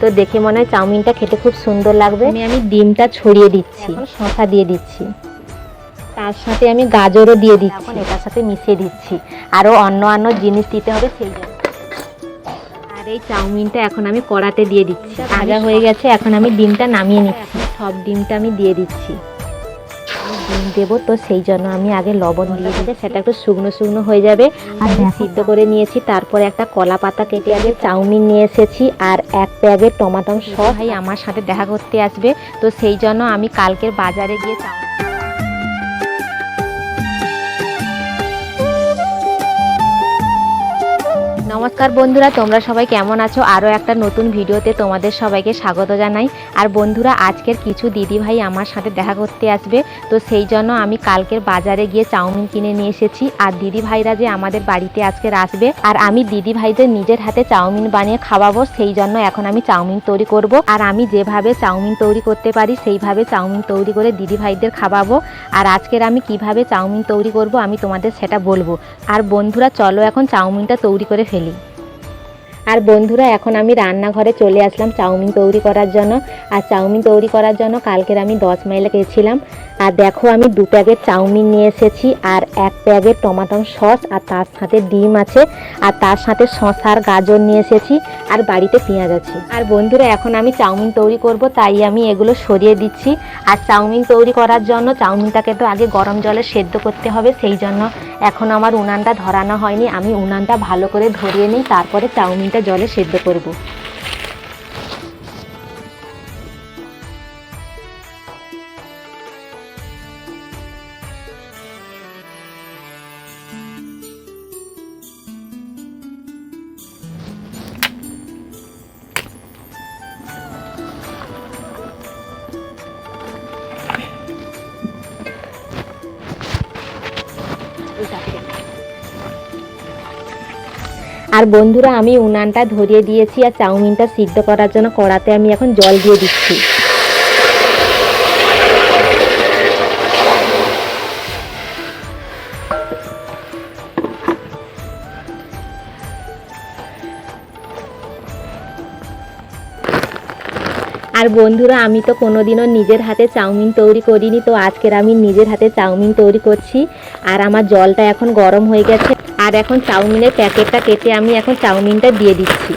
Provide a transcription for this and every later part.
তো দেখে মনে হয় চাউমিনটা খেতে খুব সুন্দর লাগবে। আমি আমি ডিমটা ছড়িয়ে দিচ্ছি। শসা দিয়ে দিচ্ছি। তার সাথে আমি গাজরও দিয়ে দিচ্ছি। এটার সাথে মিশিয়ে দিচ্ছি। আরও অন্য অন্য জিনিস দিতে হবে সেই জন্য। আর এই চাউমিনটা এখন আমি কড়াতে দিয়ে দিচ্ছি। ভাজা হয়ে গেছে এখন আমি ডিমটা নামিয়ে নিচ্ছি। সব ডিমটা আমি দিয়ে দিচ্ছি। দেবো, তো সেই জন্য আমি আগে লবণ দিয়ে দিতে, সেটা একটু শুকনো শুকনো হয়ে যাবে। আর সিদ্ধ করে নিয়েছি, তারপরে একটা কলা পাতা কেটে আগে চাউমিন নিয়ে এসেছি, আর এক প্যাকেট টমাটম সস ভাই, আমার সাথে দেখা করতে আসবে, তো সেই জন্য আমি কালকের বাজারে গিয়ে চাউমিন নমস্কার বন্ধুরা, তোমরা সবাই কেমন আছো? আরও একটা নতুন ভিডিওতে তোমাদের সবাইকে স্বাগত জানাই। আর বন্ধুরা, আজকের কিছু দিদিভাই আমার সাথে দেখা করতে আসবে। তো সেই জন্য আমি কালকের বাজারে গিয়ে চাউমিন কিনে নিয়ে এসেছি। আর দিদিভাইরা যে আমাদের বাড়িতে আজকের আসবে, আর আমি দিদিভাইদের নিজের হাতে চাউমিন বানিয়ে খাওয়াবো, সেই জন্য এখন আমি চাউমিন তৈরি করব। আর আমি যেভাবে চাউমিন তৈরি করতে পারি, সেইভাবে চাউমিন তৈরি করে দিদিভাইদের খাওয়াবো। আর আজকের আমি কীভাবে চাউমিন তৈরি করব, আমি তোমাদের সেটা বলব। আর বন্ধুরা, চলো এখন চাউমিনটা তৈরি করে feliz. আর বন্ধুরা, এখন আমি রান্নাঘরে চলে আসলাম চাউমিন তৈরি করার জন্য। আর চাউমিন তৈরি করার জন্য কালকের আমি দশ মাইলে গেছিলাম। আর দেখো, আমি দু প্যাকেট চাউমিন নিয়ে এসেছি আর এক প্যাকেট টমাটো সস আর তার সাথে ডিম আছে। আর তার সাথে শশার গাজর নিয়ে এসেছি আর বাড়িতে পেঁয়াজ আছে। আর বন্ধুরা, এখন আমি চাউমিন তৈরি করব, তাই আমি এগুলো সরিয়ে দিচ্ছি। আর চাউমিন তৈরি করার জন্য, চাউমিনটাকে তো আগে গরম জলে সেদ্ধ করতে হবে, সেই জন্য এখন আমার উনানটা ধরানো হয়নি। আমি উনানটা ভালো করে ধরিয়ে নিই, তারপরে চাউমিনটা জলে সেদ্ধ করব। আর বন্ধুরা, আমি উনানটা ধরিয়ে দিয়েছি আর চাউমিনটা সিদ্ধ করার জন্য কড়াতে আমি এখন জল দিয়ে দিচ্ছি। আর বন্ধুরা, আমি তো কোনোদিনও নিজের হাতে চাউমিন তৈরি করিনি, তো আজকের আমি নিজের হাতে চাউমিন তৈরি করছি। আর আমার জলটা এখন গরম হয়ে গেছে। আর এখন চাউমিনের প্যাকেটটা কেটে আমি এখন চাউমিনটা দিয়ে দিচ্ছি।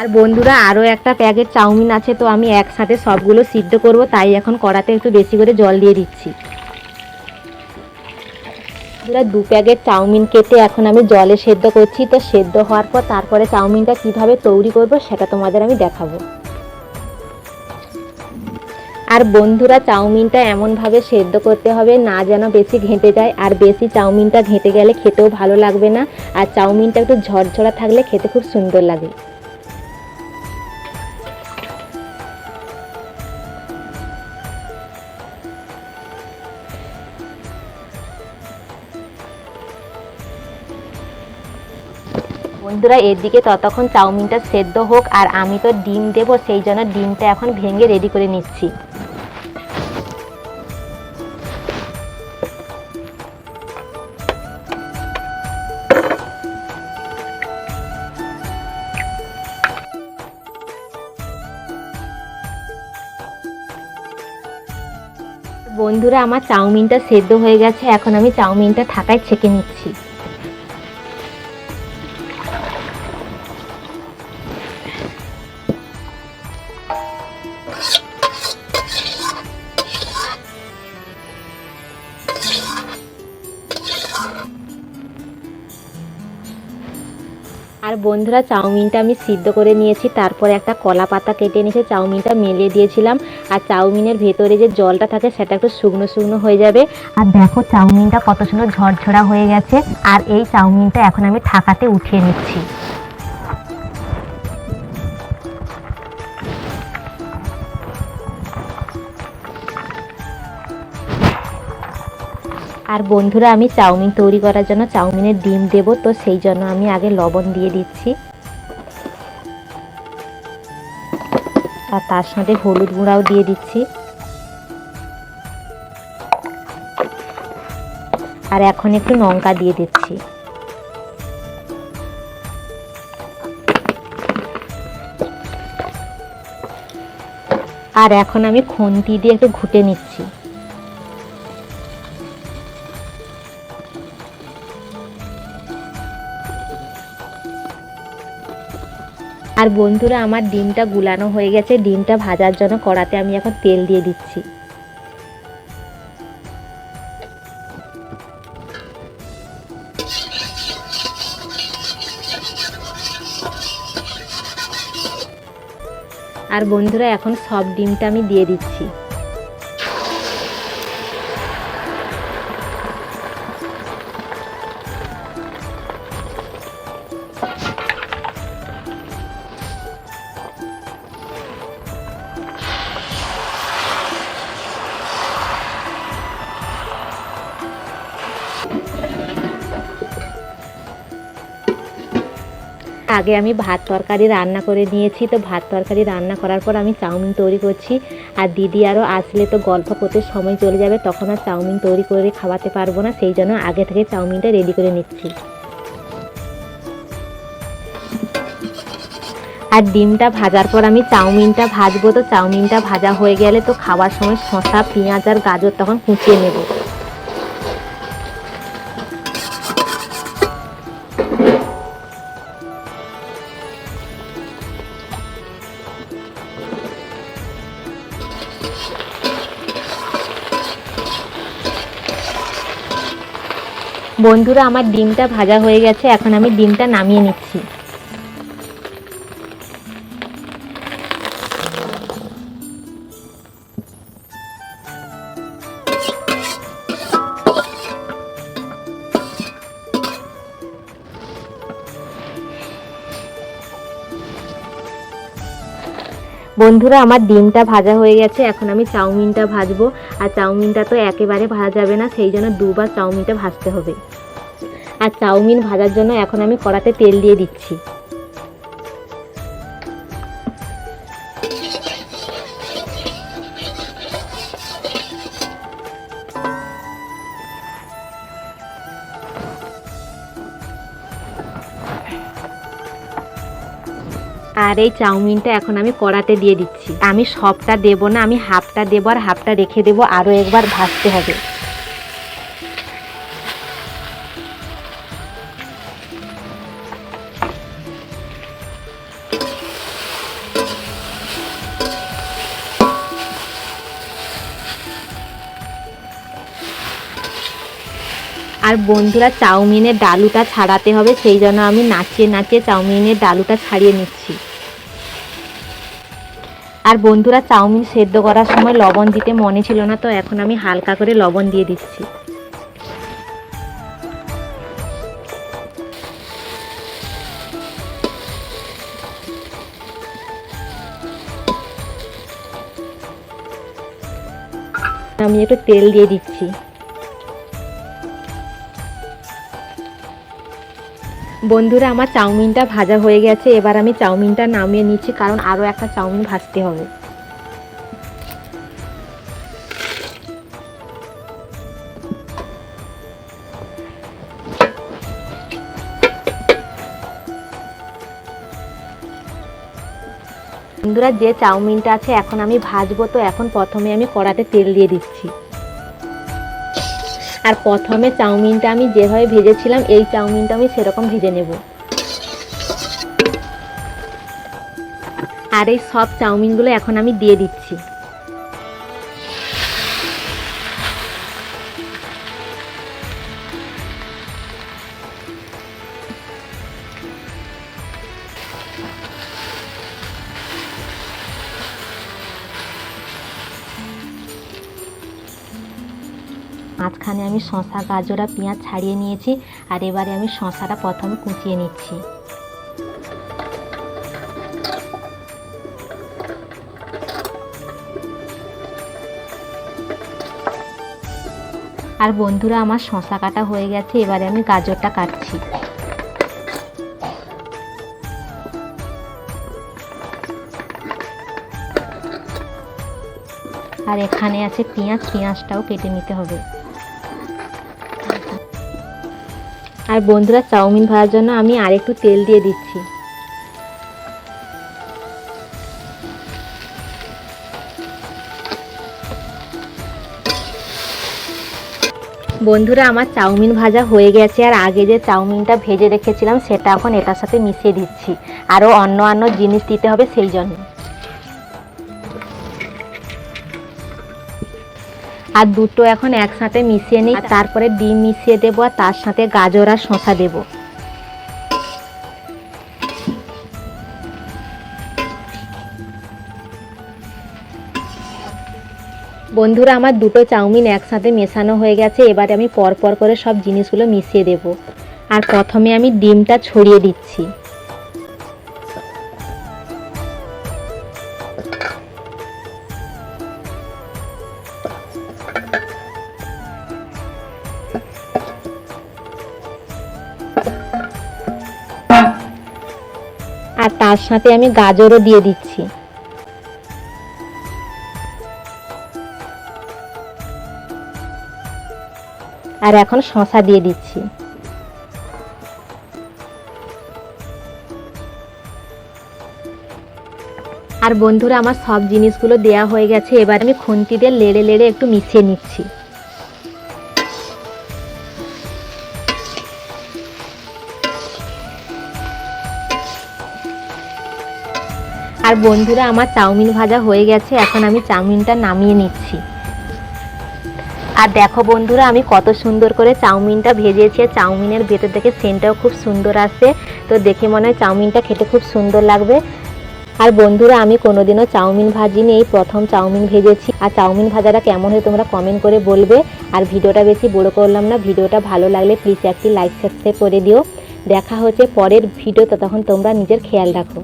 আর বন্ধুরা, আরও একটা প্যাকেট চাউমিন আছে, তো আমি একসাথে সবগুলো সিদ্ধ করব, তাই এখন কড়াতে একটু বেশি করে জল দিয়ে দিচ্ছি। বন্ধুরা, দু প্যাকেট চাউমিন কেটে এখন আমি জলে সেদ্ধ করছি। তো সেদ্ধ হওয়ার পর তারপরে চাউমিনটা কীভাবে তৈরি করব সেটা তোমাদের আমি দেখাবো। আর বন্ধুরা, চাউমিনটা এমনভাবে সেদ্ধ করতে হবে না যেন বেশি ঘেঁটে যায়। আর বেশি চাউমিনটা ঘেঁটে গেলে খেতেও ভালো লাগবে না। আর চাউমিনটা একটু ঝরঝরা থাকলে খেতে খুব সুন্দর লাগে। বন্ধুরা, এদিকে ততক্ষণ চাউমিনটা সেদ্ধ হোক আর আমি তো ডিম দেবো, সেই জন্য ডিমটা এখন ভেঙে রেডি করে নিচ্ছি। বন্ধুরা, আমার চাউমিনটা সেদ্ধ হয়ে গেছে, এখন আমি চাউমিনটা ঢাকায় ছেঁকে নিচ্ছি। আর বন্ধুরা, চাউমিনটা আমি সিদ্ধ করে নিয়েছি। তারপরে একটা কলা পাতা কেটে নিয়েছে চাউমিনটা মেলে দিয়েছিলাম। আর চাউমিনের ভেতরে যে জলটা থাকে, সেটা একটু শুকনো শুকনো হয়ে যাবে। আর দেখো, চাউমিনটা কত সুন্দর ঝরঝরা হয়ে গেছে। আর এই চাউমিনটা এখন আমি থাকাতে উঠিয়ে নিচ্ছি। আর বন্ধুরা, আমি চাউমিন তৈরি করার জন্য চাউমিনের ডিম দেব, তো সেই জন্য আমি আগে লবণ দিয়ে দিচ্ছি। আর তার সাথে হলুদ গুঁড়াও দিয়ে দিচ্ছি। আর এখন একটু লঙ্কা দিয়ে দিচ্ছি। আর এখন আমি খুন্তি দিয়ে একটু ঘুটে নিচ্ছি। আর বন্ধুরা, আমার ডিমটা গুলানো হয়ে গেছে। ডিমটা ভাজার জন্য কড়াতে আমি এখন তেল দিয়ে দিচ্ছি। আর বন্ধুরা, এখন সব ডিমটা আমি দিয়ে দিচ্ছি। আগে আমি ভাত তরকারি রান্না করে নিয়েছি, তো ভাত তরকারি রান্না করার পর আমি চাউমিন তৈরি করছি। আর দিদি আরও আসলে তো গল্প করতে সময় চলে যাবে, তখন আর চাউমিন তৈরি করে খাওয়াতে পারব না, সেই জন্য আগে থেকে চাউমিনটা রেডি করে নিচ্ছি। আর ডিমটা ভাজার পর আমি চাউমিনটা ভাজবো, তো চাউমিনটা ভাজা হয়ে গেলে তো খাওয়ার সময় শসা, পেঁয়াজ আর গাজর তখন কুচিয়ে নেব। বন্ধুরা আমার ডিমটা ভাজা হয়ে গেছে এখন আমি ডিমটা নামিয়ে নিচ্ছি। বন্ধুরা, আমার ডিমটা ভাজা হয়ে গেছে। এখন আমি চাউমিনটা ভাজবো। আর চাউমিনটা তো একেবারে ভাজা যাবে না, সেই জন্য দুবার চাউমিনটা ভাজতে হবে। আর চাউমিন ভাজার জন্য এখন আমি কড়াতে তেল দিয়ে দিচ্ছি। আর এই চাউমিনটা এখন আমি কড়াতে দিয়ে দিচ্ছি। আমি সবটা দেবো না, আমি হাফটা দেবো আর হাফটা রেখে দেবো আরও একবার ভাজতে হবে। আর বন্ধুরা, চাউমিনের ডালুটা ছাড়াতে হবে, সেই জন্য আমি নাচিয়ে নাচিয়ে চাউমিনের ডালুটা ছাড়িয়ে নিচ্ছি। আর বন্ধুরা চাউমিন সেদ্ধ করার সময় লবণ দিতে মনে ছিল না, তো এখন আমি হালকা করে লবণ দিয়ে দিচ্ছি। আমি একটু তেল দিয়ে দিচ্ছি। বন্ধুরা, আমার চাউমিনটা ভাজা হয়ে গেছে। এবার আমি চাউমিনটা নামিয়ে নিচ্ছি, কারণ আরও একটা চাউমিন ভাজতে হবে। বন্ধুরা, যে চাউমিনটা আছে, এখন আমি ভাজবো। তো এখন প্রথমে আমি কড়াতে তেল দিয়ে দিচ্ছি। আর প্রথমে চাউমিনটা আমি যেভাবে ভেজেছিলাম, এই চাউমিনটা আমি সেরকম ভেজে নেব। আর এই সব চাউমিনগুলো এখন আমি দিয়ে দিচ্ছি। মাঝখানে আমি শশা গাজর পেঁয়াজ ছাড়িয়ে নিয়েছি আর এবারে আমি শশাটা প্রথমে কুচিয়ে নিচ্ছি। আর বন্ধুরা, আমার শশা কাটা হয়ে গেছে, এবারে আমি গাজরটা কাটছি। আর এখানে আছে পেঁয়াজ, পেঁয়াজটাও কেটে নিতে হবে। আর বন্ধুরা চাউমিন ভাজার জন্য আমি আরেকটু তেল দিয়ে দিচ্ছি। বন্ধুরা, আমার চাউমিন ভাজা হয়ে গেছে আর আগে যে চাউমিনটা ভেজে রেখেছিলাম, সেটা এখন এটার সাথে মিশিয়ে দিচ্ছি। আরও অন্য অন্য জিনিস দিতে হবে সেই জন্য। আর দুটো এখন একসাথে মিশিয়ে নিই তারপরে ডিম মিশিয়ে দেবো আর তার সাথে গাজর আর শসা দেবো। বন্ধুরা আমার দুটো চাউমিন একসাথে মেশানো হয়ে গেছে এবারে আমি পর পর করে সব জিনিসগুলো মিশিয়ে দেব। আর প্রথমে আমি ডিমটা ছড়িয়ে দিচ্ছি। আর তার সাথে আমি গাজরও দিয়ে দিচ্ছি। আর এখন শশা দিয়ে দিচ্ছি। আর বন্ধুরা, আমার সব জিনিসগুলো দেয়া হয়ে গেছে। এবার আমি খুন্তি দিয়ে লেড়ে লেড়ে একটু মিশিয়ে নিচ্ছি। আর বন্ধুরা, আমার চাউমিন ভাজা হয়ে গেছে, এখন আমি চাউমিনটা নামিয়ে নিচ্ছি। আর দেখো বন্ধুরা, আমি কত সুন্দর করে চাউমিনটা ভেজেছি চাউমিনের ভেতর থেকে সেন্টটাও খুব সুন্দর আসে তো দেখে মনে হয় চাউমিনটা খেতে খুব সুন্দর লাগবে। আর বন্ধুরা, আমি কোনোদিনও চাউমিন ভাজিনি, এই প্রথম চাউমিন ভেজেছি। আর চাউমিন ভাজাটা কেমন হয় তোমরা কমেন্ট করে বলবে। আর ভিডিওটা বেশি বড় করলাম না, ভিডিওটা ভালো লাগলে প্লিজ একটি লাইক সাবস্ক্রাইব করে দিও। দেখা হচ্ছে পরের ভিডিও ততক্ষণ তোমরা নিজের খেয়াল রাখো।